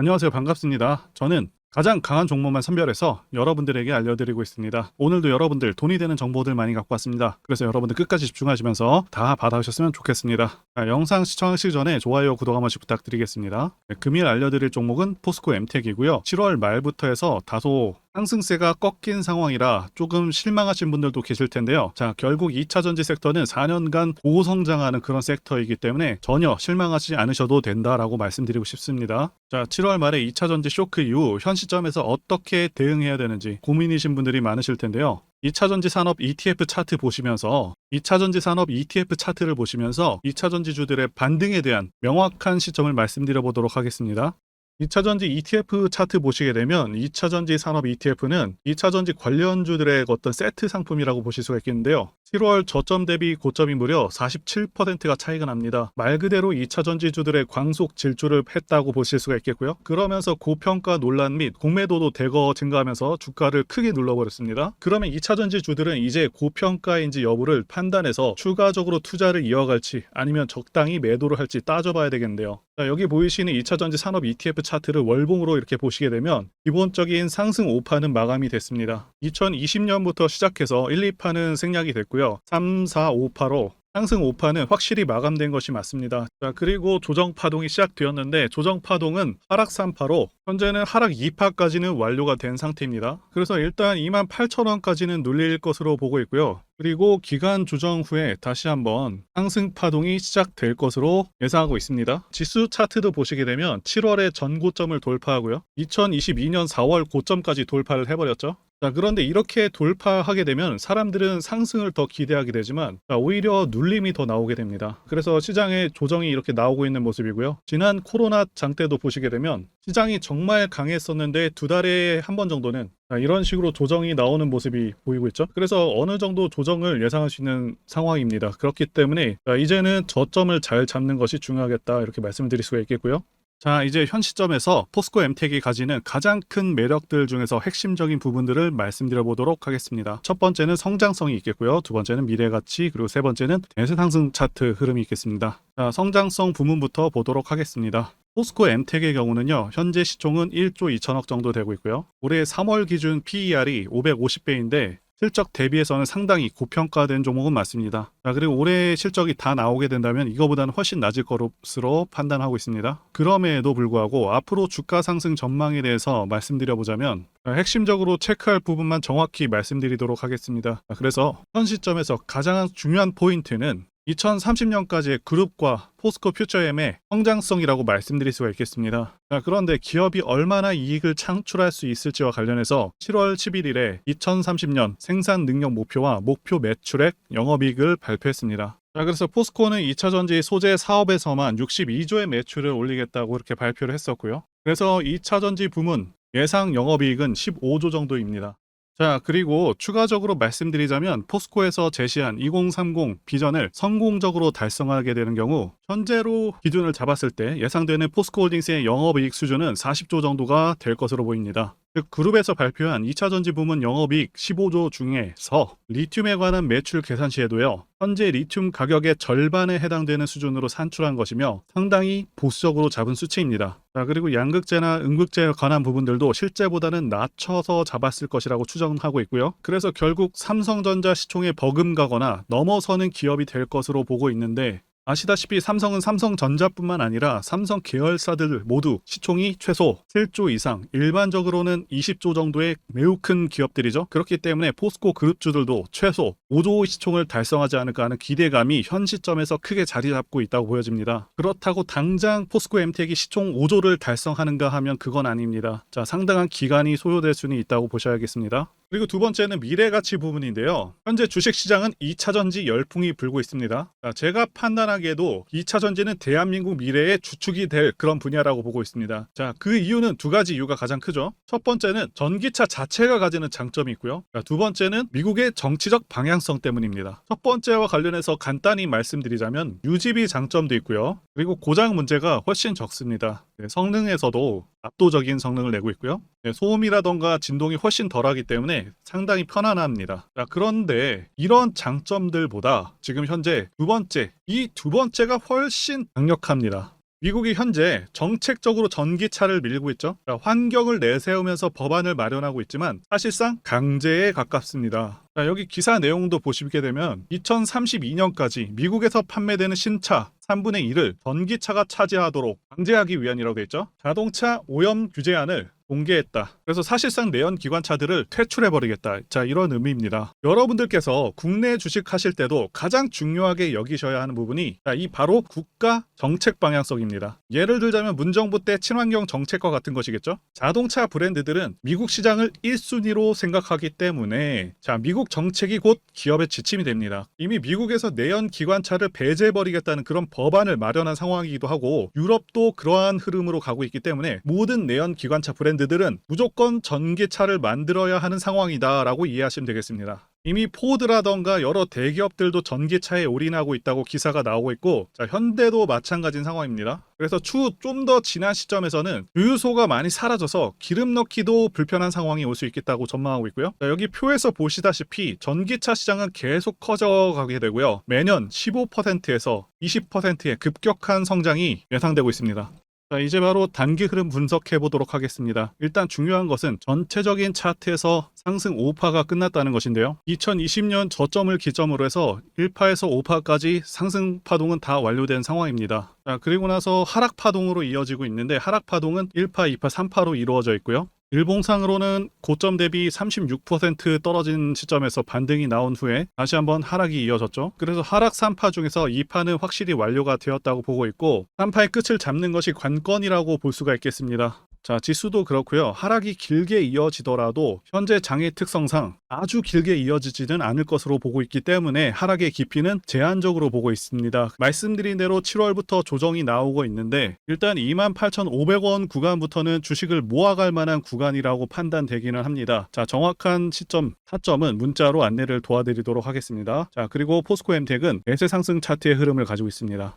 안녕하세요. 반갑습니다. 저는 가장 강한 종목만 선별해서 여러분들에게 알려드리고 있습니다. 오늘도 여러분들 돈이 되는 정보들 많이 갖고 왔습니다. 그래서 여러분들 끝까지 집중하시면서 다 받아오셨으면 좋겠습니다. 자, 영상 시청하시기 전에 좋아요, 구독 한 번씩 부탁드리겠습니다. 네, 금일 알려드릴 종목은 포스코 엠텍이고요. 7월 말부터 해서 다소 상승세가 꺾인 상황이라 조금 실망하신 분들도 계실 텐데요. 자, 결국 2차 전지 섹터는 4년간 고성장하는 그런 섹터이기 때문에 전혀 실망하지 않으셔도 된다라고 말씀드리고 싶습니다. 자, 7월 말에 2차 전지 쇼크 이후 현 시점에서 어떻게 대응해야 되는지 고민이신 분들이 많으실 텐데요. 2차 전지 산업 ETF 차트 보시면서 2차 전지 산업 ETF 차트를 보시면서 2차 전지주들의 반등에 대한 명확한 시점을 말씀드려 보도록 하겠습니다. 2차 전지 ETF 차트 보시게 되면 2차 전지 산업 ETF는 2차 전지 관련주들의 어떤 세트 상품이라고 보실 수가 있겠는데요. 7월 저점 대비 고점이 무려 47%가 차이가 납니다. 말 그대로 2차 전지주들의 광속 질주를 했다고 보실 수가 있겠고요. 그러면서 고평가 논란 및 공매도도 대거 증가하면서 주가를 크게 눌러버렸습니다. 그러면 2차 전지주들은 이제 고평가인지 여부를 판단해서 추가적으로 투자를 이어갈지 아니면 적당히 매도를 할지 따져봐야 되겠는데요. 자, 여기 보이시는 2차 전지 산업 ETF 차트를 월봉으로 이렇게 보시게 되면 기본적인 상승 5파는 마감이 됐습니다. 2020년부터 시작해서 1, 2파는 생략이 됐고요. 3, 4, 5파로 상승 5파는 확실히 마감된 것이 맞습니다. 자, 그리고 조정 파동이 시작되었는데 조정 파동은 하락 3파로 현재는 하락 2파까지는 완료가 된 상태입니다. 그래서 일단 28,000원까지는 눌릴 것으로 보고 있고요. 그리고 기간 조정 후에 다시 한번 상승 파동이 시작될 것으로 예상하고 있습니다. 지수 차트도 보시게 되면 7월에 전고점을 돌파하고요. 2022년 4월 고점까지 돌파를 해버렸죠. 자, 그런데 이렇게 돌파하게 되면 사람들은 상승을 더 기대하게 되지만 자, 오히려 눌림이 더 나오게 됩니다. 그래서 시장에 조정이 이렇게 나오고 있는 모습이고요. 지난 코로나 장 때도 보시게 되면 시장이 정말 강했었는데 두 달에 한 번 정도는 자, 이런 식으로 조정이 나오는 모습이 보이고 있죠. 그래서 어느 정도 조정을 예상할 수 있는 상황입니다. 그렇기 때문에 자, 이제는 저점을 잘 잡는 것이 중요하겠다 이렇게 말씀을 드릴 수가 있겠고요. 자, 이제 현 시점에서 포스코 엠텍이 가지는 가장 큰 매력들 중에서 핵심적인 부분들을 말씀드려 보도록 하겠습니다. 첫 번째는 성장성이 있겠고요. 두 번째는 미래 가치, 그리고 세 번째는 대세 상승 차트 흐름이 있겠습니다. 자, 성장성 부문부터 보도록 하겠습니다. 포스코 엠텍의 경우는요, 현재 시총은 1조 2천억 정도 되고 있고요. 올해 3월 기준 PER이 550배인데 실적 대비해서는 상당히 고평가된 종목은 맞습니다. 자, 그리고 올해 실적이 다 나오게 된다면 이거보다는 훨씬 낮을 것으로 판단하고 있습니다. 그럼에도 불구하고 앞으로 주가 상승 전망에 대해서 말씀드려 보자면 핵심적으로 체크할 부분만 정확히 말씀드리도록 하겠습니다. 자, 그래서 현 시점에서 가장 중요한 포인트는 2030년까지의 그룹과 포스코 퓨처엠의 성장성이라고 말씀드릴 수가 있겠습니다. 자, 그런데 기업이 얼마나 이익을 창출할 수 있을지와 관련해서 7월 11일에 2030년 생산 능력 목표와 목표 매출액, 영업이익을 발표했습니다. 자, 그래서 포스코는 2차 전지 소재 사업에서만 62조의 매출을 올리겠다고 이렇게 발표를 했었고요. 그래서 2차 전지 부문 예상 영업이익은 15조 정도입니다. 자, 그리고 추가적으로 말씀드리자면 포스코에서 제시한 2030 비전을 성공적으로 달성하게 되는 경우 현재로 기준을 잡았을 때 예상되는 포스코 홀딩스의 영업이익 수준은 40조 정도가 될 것으로 보입니다. 즉 그룹에서 발표한 2차 전지 부문 영업이익 15조 중에서 리튬에 관한 매출 계산 시에도요. 현재 리튬 가격의 절반에 해당되는 수준으로 산출한 것이며 상당히 보수적으로 잡은 수치입니다. 자, 그리고 양극재나 음극재에 관한 부분들도 실제보다는 낮춰서 잡았을 것이라고 추정하고 있고요. 그래서 결국 삼성전자 시총에 버금가거나 넘어서는 기업이 될 것으로 보고 있는데 아시다시피 삼성은 삼성전자뿐만 아니라 삼성 계열사들 모두 시총이 최소 7조 이상, 일반적으로는 20조 정도의 매우 큰 기업들이죠. 그렇기 때문에 포스코 그룹주들도 최소 5조 시총을 달성하지 않을까 하는 기대감이 현 시점에서 크게 자리 잡고 있다고 보여집니다. 그렇다고 당장 포스코 엠텍이 시총 5조를 달성하는가 하면 그건 아닙니다. 자, 상당한 기간이 소요될 수는 있다고 보셔야겠습니다. 그리고 두 번째는 미래 가치 부분인데요. 현재 주식 시장은 2차 전지 열풍이 불고 있습니다. 자, 제가 판단하기 에도 2차 전지는 대한민국 미래의 주축이 될 그런 분야라고 보고 있습니다. 자, 그 이유는 두 가지 이유가 가장 크죠. 첫 번째는 전기차 자체가 가지는 장점이 있고요. 자, 두 번째는 미국의 정치적 방향성 때문입니다. 첫 번째와 관련해서 간단히 말씀드리자면 유지비 장점도 있고요. 그리고 고장 문제가 훨씬 적습니다. 네, 성능에서도 압도적인 성능을 내고 있고요. 네, 소음이라던가 진동이 훨씬 덜하기 때문에 상당히 편안합니다. 자, 그런데 이런 장점들보다 지금 현재 두 번째, 이 두 번째가 훨씬 강력합니다. 미국이 현재 정책적으로 전기차를 밀고 있죠. 자, 환경을 내세우면서 법안을 마련하고 있지만 사실상 강제에 가깝습니다. 자, 여기 기사 내용도 보시게 되면 2032년까지 미국에서 판매되는 신차 3분의 1을 전기차가 차지하도록 강제하기 위한이라고 돼 있죠. 자동차 오염 규제안을 공개했다. 그래서 사실상 내연 기관차들을 퇴출해 버리겠다. 자, 이런 의미입니다. 여러분들께서 국내 주식 하실 때도 가장 중요하게 여기셔야 하는 부분이 자, 이 바로 국가 정책 방향성입니다. 예를 들자면 문정부 때 친환경 정책과 같은 것이겠죠. 자동차 브랜드들은 미국 시장을 1순위로 생각하기 때문에 자, 미국 정책이 곧 기업의 지침이 됩니다. 이미 미국에서 내연 기관차를 배제해 버리겠다는 그런 법안을 마련한 상황이기도 하고 유럽도 그러한 흐름으로 가고 있기 때문에 모든 내연 기관차 브랜드들은 무조건 전기차를 만들어야 하는 상황이다라고 이해하시면 되겠습니다. 이미 포드라던가 여러 대기업들도 전기차에 올인하고 있다고 기사가 나오고 있고 자, 현대도 마찬가지인 상황입니다. 그래서 추후 좀 더 지난 시점에서는 주유소가 많이 사라져서 기름 넣기도 불편한 상황이 올 수 있겠다고 전망하고 있고요. 자, 여기 표에서 보시다시피 전기차 시장은 계속 커져가게 되고요. 매년 15%에서 20%의 급격한 성장이 예상되고 있습니다. 자, 이제 바로 단기 흐름 분석해 보도록 하겠습니다. 일단 중요한 것은 전체적인 차트에서 상승 5파가 끝났다는 것인데요. 2020년 저점을 기점으로 해서 1파에서 5파까지 상승 파동은 다 완료된 상황입니다. 자, 그리고 나서 하락 파동으로 이어지고 있는데 하락 파동은 1파, 2파, 3파로 이루어져 있고요. 일봉상으로는 고점 대비 36% 떨어진 시점에서 반등이 나온 후에 다시 한번 하락이 이어졌죠. 그래서 하락 3파 중에서 2파는 확실히 완료가 되었다고 보고 있고 3파의 끝을 잡는 것이 관건이라고 볼 수가 있겠습니다. 자, 지수도 그렇고요. 하락이 길게 이어지더라도 현재 장의 특성상 아주 길게 이어지지는 않을 것으로 보고 있기 때문에 하락의 깊이는 제한적으로 보고 있습니다. 말씀드린 대로 7월부터 조정이 나오고 있는데 일단 28,500원 구간부터는 주식을 모아갈 만한 구간이라고 판단되기는 합니다. 자, 정확한 시점 타점은 문자로 안내를 도와드리도록 하겠습니다. 자, 그리고 포스코 엠텍은 매세 상승 차트의 흐름을 가지고 있습니다.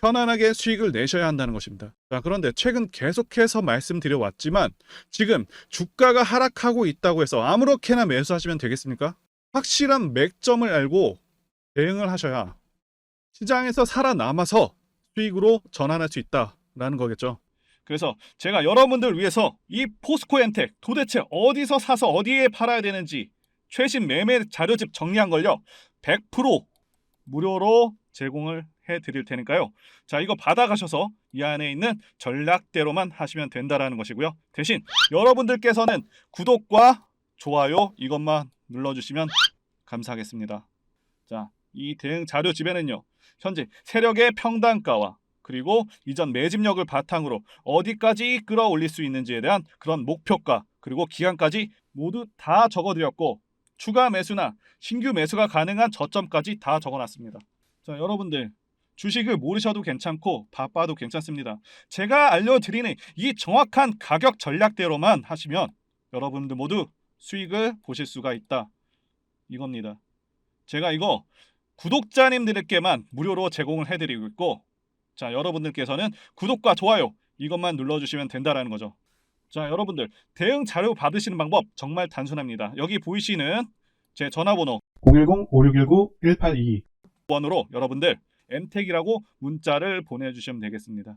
편안하게 수익을 내셔야 한다는 것입니다. 자, 그런데 최근 계속해서 말씀드려 왔지만 지금 주가가 하락하고 있다고 해서 아무렇게나 매수하시면 되겠습니까? 확실한 맥점을 알고 대응을 하셔야 시장에서 살아남아서 수익으로 전환할 수 있다라는 거겠죠. 그래서 제가 여러분들 위해서 이 포스코 엔텍 도대체 어디서 사서 어디에 팔아야 되는지 최신 매매 자료집 정리한 걸요. 100% 무료로 제공을 해 드릴 테니까요. 자, 이거 받아가셔서 이 안에 있는 전략대로만 하시면 된다라는 것이고요. 대신 여러분들께서는 구독과 좋아요 이것만 눌러주시면 감사하겠습니다. 자, 이 대응 자료집에는요. 현재 세력의 평단가와 그리고 이전 매집력을 바탕으로 어디까지 끌어올릴 수 있는지에 대한 그런 목표가 그리고 기간까지 모두 다 적어드렸고 추가 매수나 신규 매수가 가능한 저점까지 다 적어놨습니다. 자, 여러분들 주식을 모르셔도 괜찮고 바빠도 괜찮습니다. 제가 알려드리는 이 정확한 가격 전략대로만 하시면 여러분들 모두 수익을 보실 수가 있다. 이겁니다. 제가 이거 구독자님들께만 무료로 제공을 해드리고 있고 자 여러분들께서는 구독과 좋아요 이것만 눌러주시면 된다라는 거죠. 자 여러분들 대응 자료 받으시는 방법 정말 단순합니다. 여기 보이시는 제 전화번호 010-5619-1822 번호로 여러분들 m택이라고 문자를 보내주시면 되겠습니다.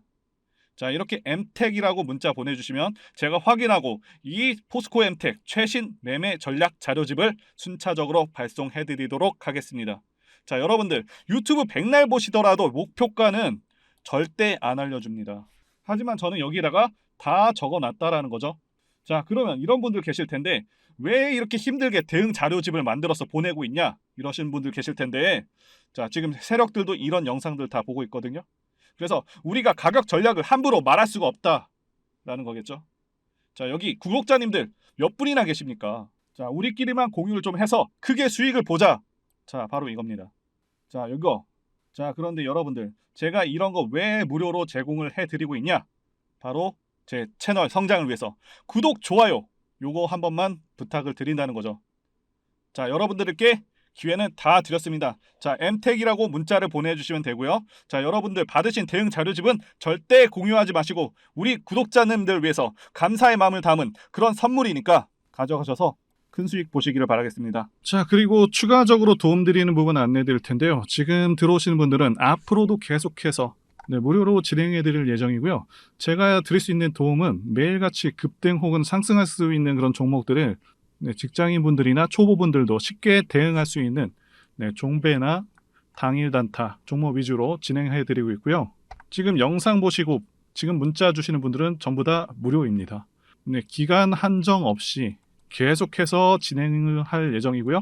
자 이렇게 m택이라고 문자 보내주시면 제가 확인하고 이 포스코 m택 최신 매매 전략 자료집을 순차적으로 발송해드리도록 하겠습니다. 자 여러분들 유튜브 백날 보시더라도 목표가는 절대 안 알려줍니다. 하지만 저는 여기다가 다 적어놨다라는 거죠. 자 그러면 이런 분들 계실 텐데 왜 이렇게 힘들게 대응 자료집을 만들어서 보내고 있냐 이러신 분들 계실 텐데 자 지금 세력들도 이런 영상들 다 보고 있거든요. 그래서 우리가 가격 전략을 함부로 말할 수가 없다라는 거겠죠. 자 여기 구독자님들 몇 분이나 계십니까? 자 우리끼리만 공유를 좀 해서 크게 수익을 보자. 자 바로 이겁니다. 자 이거 자 그런데 여러분들 제가 이런 거 왜 무료로 제공을 해드리고 있냐? 바로 제 채널 성장을 위해서 구독 좋아요 요거 한 번만 부탁을 드린다는 거죠. 자 여러분들께 기회는 다 드렸습니다. 자, m택이라고 문자를 보내주시면 되고요. 자, 여러분들 받으신 대응 자료집은 절대 공유하지 마시고 우리 구독자님들 위해서 감사의 마음을 담은 그런 선물이니까 가져가셔서 큰 수익 보시기를 바라겠습니다. 자, 그리고 추가적으로 도움드리는 부분 안내 드릴 텐데요. 지금 들어오시는 분들은 앞으로도 계속해서 네, 무료로 진행해 드릴 예정이고요. 제가 드릴 수 있는 도움은 매일같이 급등 혹은 상승할 수 있는 그런 종목들을 네, 직장인분들이나 초보분들도 쉽게 대응할 수 있는 네, 종배나 당일 단타 종목 위주로 진행해 드리고 있고요. 지금 영상 보시고 지금 문자 주시는 분들은 전부 다 무료입니다. 네, 기간 한정 없이 계속해서 진행을 할 예정이고요.